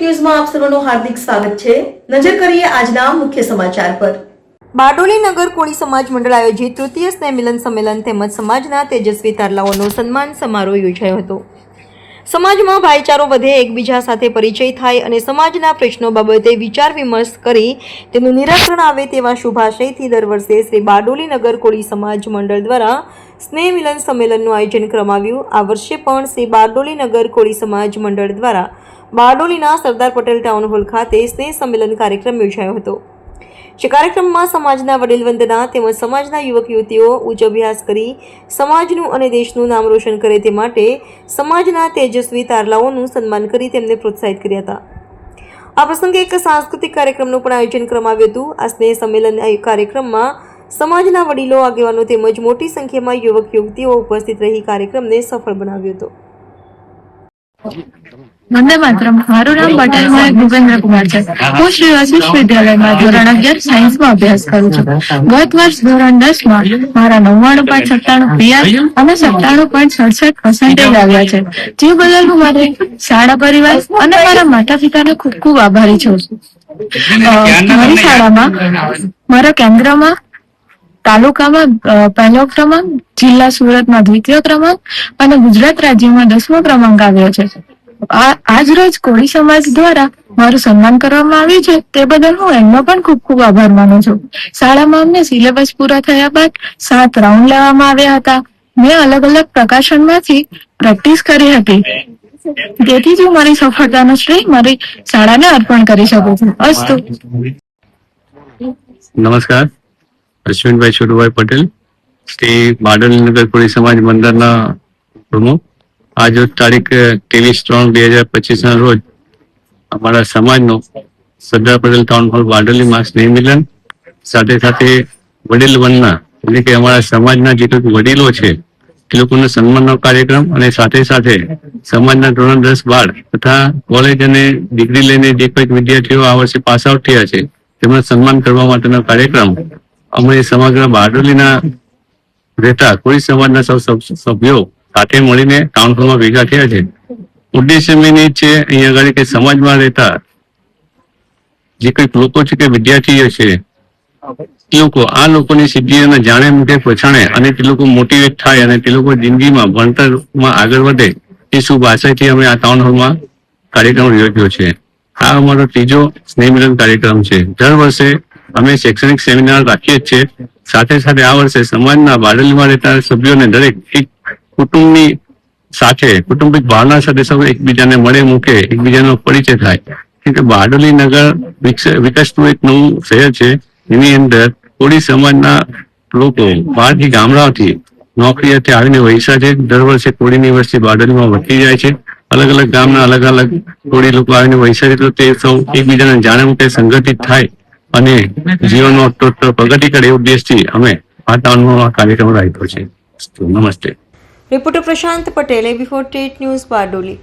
ન્યૂઝમાં આપ સર્વનું હાર્દિક સ્વાગત છે. નજર કરીએ આજના મુખ્ય સમાચાર પર. બારડોલી નગર કોળી સમાજ મંડળ આયોજિત તૃતીય સ્નેહ મિલન સંમેલન તેમજ સમાજના તેજસ્વી તારલાઓનો સન્માન સમારોહ યોજાયો હતો. સમાજમાં ભાઈચારો વધે, એકબીજા સાથે પરિચય થાય અને સમાજના પ્રશ્નો બાબતે વિચાર વિમર્શ કરી તેનું નિરાકરણ આવે તેવા શુભાશયથી દર વર્ષે શ્રી બારડોલી નગર કોળી સમાજ મંડળ દ્વારા સ્નેહ મિલન સંમેલનનું આયોજન કરવામાં આવ્યું આ વર્ષે પણ શ્રી બારડોલી નગર કોળી સમાજ મંડળ દ્વારા બારડોલીના સરદાર પટેલ ટાઉન હોલ ખાતે સ્નેહ સંમેલન કાર્યક્રમ યોજાયો હતો. જે કાર્યક્રમમાં સમાજના વડીલ વંદના તેમજ સમાજના યુવક યુવતીઓ ઉચ્ચ અભ્યાસ કરી સમાજનું અને દેશનું નામ રોશન કરે તે માટે સમાજના તેજસ્વી તારલાઓનું સન્માન કરી તેમને પ્રોત્સાહિત કર્યા હતા. આ પ્રસંગે એક સાંસ્કૃતિક કાર્યક્રમનું પણ આયોજન કરવામાં આવ્યું હતું. આ સ્નેહ સંમેલન કાર્યક્રમમાં સમાજના વડીલો, આગેવાનો તેમજ મોટી સંખ્યામાં યુવક યુવતીઓ ઉપસ્થિત રહી કાર્યક્રમને સફળ બનાવ્યો હતો. વંદે માતરમ. મારું નામ પટેલ ભૂપેન્દ્ર કુમાર છે. હું શ્રી વશિષ્ઠ વિદ્યાલયમાં ધોરણ અગિયાર સાયન્સમાં અભ્યાસ કરું છું. ગત વર્ષ ધોરણ દસમાં મારા નવ્વાણું પોઈન્ટ સત્તાણું પીઆર અને સત્તાણું પોઈન્ટ સડસઠ પર્સન્ટેજ આવ્યા છે. જે બદલ હું મારે શાળા પરિવાર અને મારા માતા પિતાને ખૂબ ખૂબ આભારી છું. મારી શાળામાં, મારા કેન્દ્રમાં, તાલુકામાં પહેલો ક્રમાંક, જિલ્લા સુરતમાં દ્વિતીય ક્રમાંક અને ગુજરાત રાજ્યમાં દસમો ક્રમાંક આવ્યો છે. આજ રોજ કોળી સમાજ દ્વારા મારું સન્માન કરવામાં આવ્યું છે. તે બદલ હું એમનો પણ ખૂબ ખૂબ આભાર માનું છું. શાળામાં અમને સિલેબસ પૂરા થયા બાદ સાત રાઉન્ડ લેવામાં આવ્યા હતા. મેં અલગ અલગ પ્રકાશનમાંથી પ્રેક્ટિસ કરી હતી. તેથી જ હું મારી સફળતાનો શ્રેય મારી શાળાને અર્પણ કરી શકું છું. અસ્તુ. નમસ્કાર. અશ્વિનભાઈ છોટુભાઈ પટેલ, શ્રી બારડોલીનગર કોળી સમાજ મંદિરના પ્રમુખ. આજ તારીખ ત્રેવીસ ત્રણ બે હજાર પચીસ ના રોજ અમારા સમાજનો સરદાર પટેલ ટાઉન હોલ બારડોલીમાં સ્નેહ મિલન. સાથે સાથે વડીલ વનના, એટલે કે અમારા સમાજના જે વડીલો છે, એ લોકોને સન્માનનો કાર્યક્રમ અને સાથે સાથે સમાજના ધોરણ દસ બાર તથા કોલેજ અને ડિગ્રી લઈને જે કંઈક વિદ્યાર્થીઓ આ વર્ષે પાસ આઉટ થયા છે, તેમનું સન્માન કરવા માટેનો કાર્યક્રમ અમે સમગ્ર બારડોલીના રહેતા કોઈ સમાજના સૌ સભ- સભ્યો સાથે મળીને ટાઉન ભેગા થયા છે. ઉદ્દેશ્ય મેન એ છે અહીંયા આગળ કે સમાજમાં રહેતા જે કંઈક લોકો છે કે વિદ્યાર્થીઓ છે એ લોકો, આ લોકોની સિદ્ધિઓને જાણે મૂકે પછાણે અને તે લોકો મોટિવેટ થાય અને તે લોકો જિંદગીમાં ભણતરમાં આગળ વધે એ શુભ આશયથી અમે આ ટાઉન હોલમાં કાર્યક્રમ યોજ્યો છે. આ અમારો ત્રીજો સ્નેહ કાર્યક્રમ છે. દર વર્ષે અમે શૈક્ષણિક સેમિનાર રાખીએ જ છીએ સાથે સાથે આ વર્ષે સમાજના બારડોલીમાં રહેતા સભ્યોને દરેક એક કુટુંબની સાથે, કુટુંબિક ભાવના સાથે સૌ એકબીજાને મળે, મૂકે, એકબીજાનો પરિચય થાય. કેમ કે બારડોલી નગર વિકસતું એક નવું શહેર છે એની અંદર કોળી સમાજના લોકો બહારથી ગામડાઓથી નોકરી અર્થે આવીને વૈસા છે. દર વર્ષે કોળીની વસ્તી બારડોલીમાં વધતી જાય છે. અલગ અલગ ગામના અલગ અલગ કોળી લોકો આવીને વૈસા છે, તો તે સૌ એકબીજાને જાણે મૂકે, સંગઠિત થાય અને જીવનનો પ્રગતિ કરે એ ઉદ્દેશથી અમે આ ટાઉનમાં આ કાર્યક્રમ રાખ્યો છે. નમસ્તે. રિપોર્ટર પ્રશાંત પટેલ બિફોર ટેટ ન્યૂઝ બારડોલી